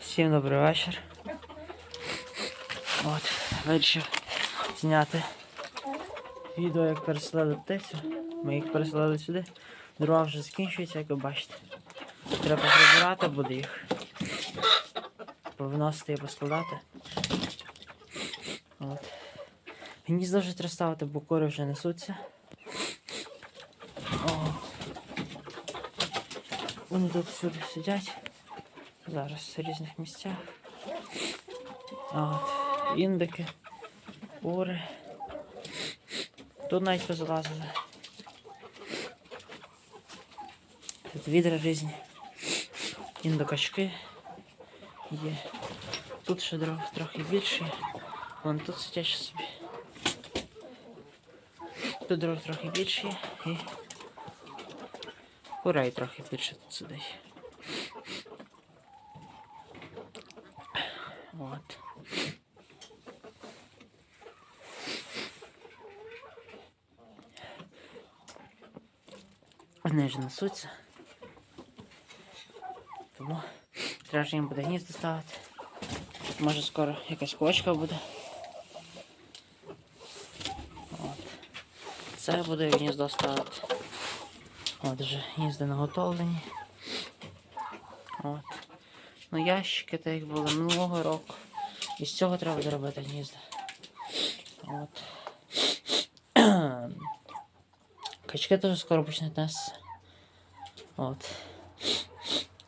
Всім добрий вечір. От, вирішив зняти відео, як переселили птицю. Ми їх переселили сюди. Дрова вже закінчується, як ви бачите. Треба прибирати буде їх. Повиносити і поскладати. От. Гніздо вже треба ставити, бо кори вже несуться. От. Вони тут всюди сидять. Зараз в різних місцях. От. Індики, кури. Тут навіть позалазили. Тут відра різні. Індокачки є. Тут ще дров трохи більше. Вон тут сидять собі. Тут дров трохи більше і курей трохи більше тут сидить. От. Вони ж несуться. Тому треба ж їм буде гніздо ставити. Може скоро якась кочка буде. От. Це буде гніздо ставити. От вже гнізда наготовлені. От. Ну ящики так як були минулого року. І з цього треба буде робити гнізда. От. Качки теж скоро почнуть нестися. От.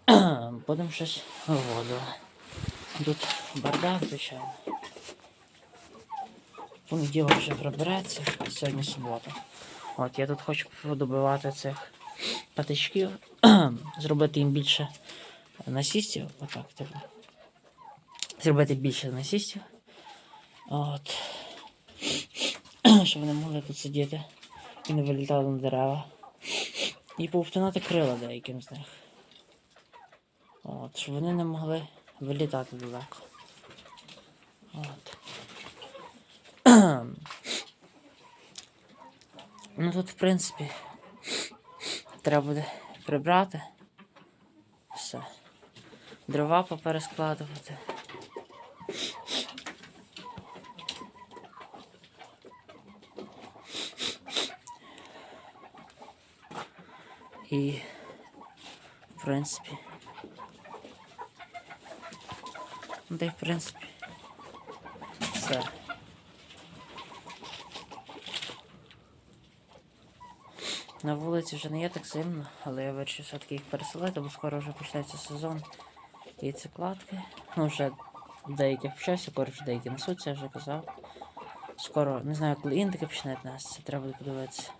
Будемо щось виводити. Тут бардак, звичайно. Понеділок вже прибереться, сьогодні субота. От я тут хочу добивати цих патичків, зробити їм більше насістів. Отак, типу. Зробити більше насістів. От. Щоб вони могли тут сидіти і не вилітали на дерева. І повтинати крила деяким з них. От, щоб вони не могли вилітати далеко. От. ну тут, в принципі, треба буде прибрати. Все. Дрова поперескладувати. І, в принципі, ну, та й в принципі, все. На вулиці вже не є так зимно, але я вирішив все-таки їх переселити, бо скоро вже почнеться сезон яйцекладки. Ну, вже деяких почався, скоро вже деякі несуться, я вже казав. Скоро, не знаю, коли індики починають нестися, треба буде подивитися.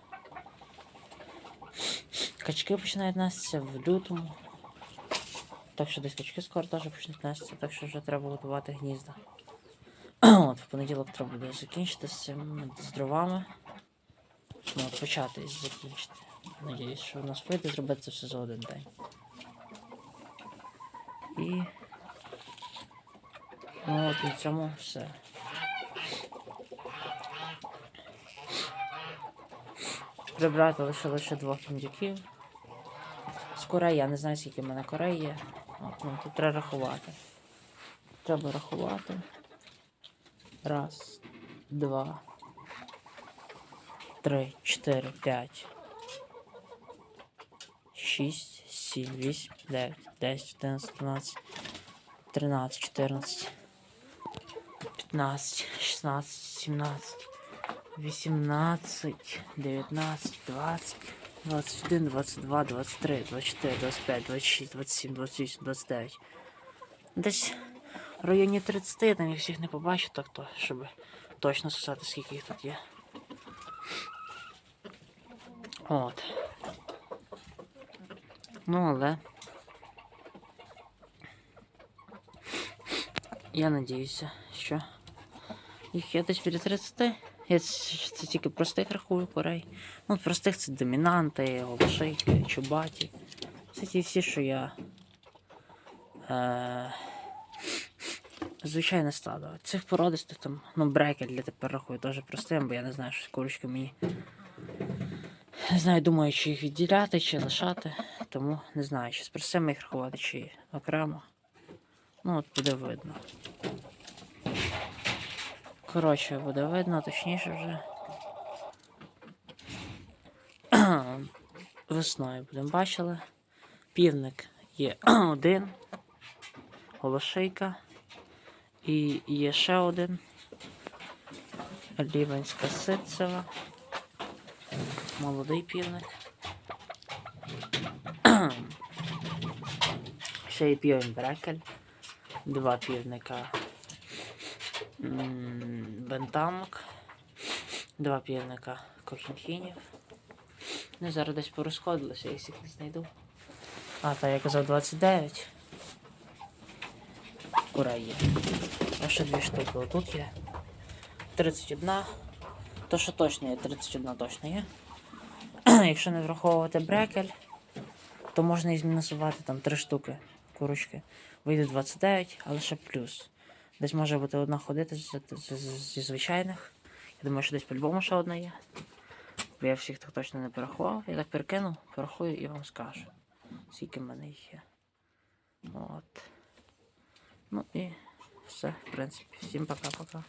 Качки починають нестися в лютому. Так що десь качки скоро теж почнуть нестися, так що вже треба готувати гнізда. От, в понеділок треба буде закінчити з цим з дровами. Ну, почати і закінчити. Надіюсь, що в нас вийде зробити це все за один день. І. Ну от і цьому все. Прибрати лише лише двох індюків. З корей, я не знаю, скільки в мене корей є. От, ну, тут треба рахувати. Треба рахувати. Раз, два, три, чотири, п'ять. Шість, сім, вісім, дев'ять, десять, одинадцять, дванадцять, тринадцять, чотирнадцять, п'ятнадцять, шістнадцять, сімнадцять, вісімнадцять, дев'ятнадцять, двадцять. 21, 22, 23, 24, 25, 26, 27, 28, 29. Десь в районі 30, я там їх всіх не побачу, так то, щоб точно сказати, скільки їх тут є. От. Ну, але. Я надіюся, що їх є десь біля 30. Я це, це тільки простих рахую корей. Ну, простих це домінанти, голошейки, чубаті. Це ті всі, що я. Е, звичайне стадо. Цих породистих там, ну, брекет для тепер рахую теж простим, бо я не знаю, що курочки мені. Не знаю, думаю, чи їх відділяти, чи лишати. Тому не знаю, чи з простими їх рахувати, чи окремо. Ну, от буде видно. Коротше, буде видно, точніше вже. Весною будемо бачили. Півник є один. Голошейка. І є ще один. Лівенська ситцева. Молодий півник. Ще є півень брекель. Два півника. Бентамок. Два півника кохінхінів. Ну, зараз десь порозходилося, якщо їх не знайду. А, та я казав 29. Ура є. А ще дві штуки отут є. 31. То що точно є, 31 точно є. Якщо не враховувати брекель, то можна і змінусувати там 3 штуки курочки. Вийде 29, але ще плюс. Десь може бути одна ходити зі звичайних. Я думаю, що десь по-любому ще одна є. Бо я всіх так точно не порахував. Я так перекину, порахую і вам скажу. Скільки в мене їх є. От. Ну і все, в принципі. Всім пока-пока.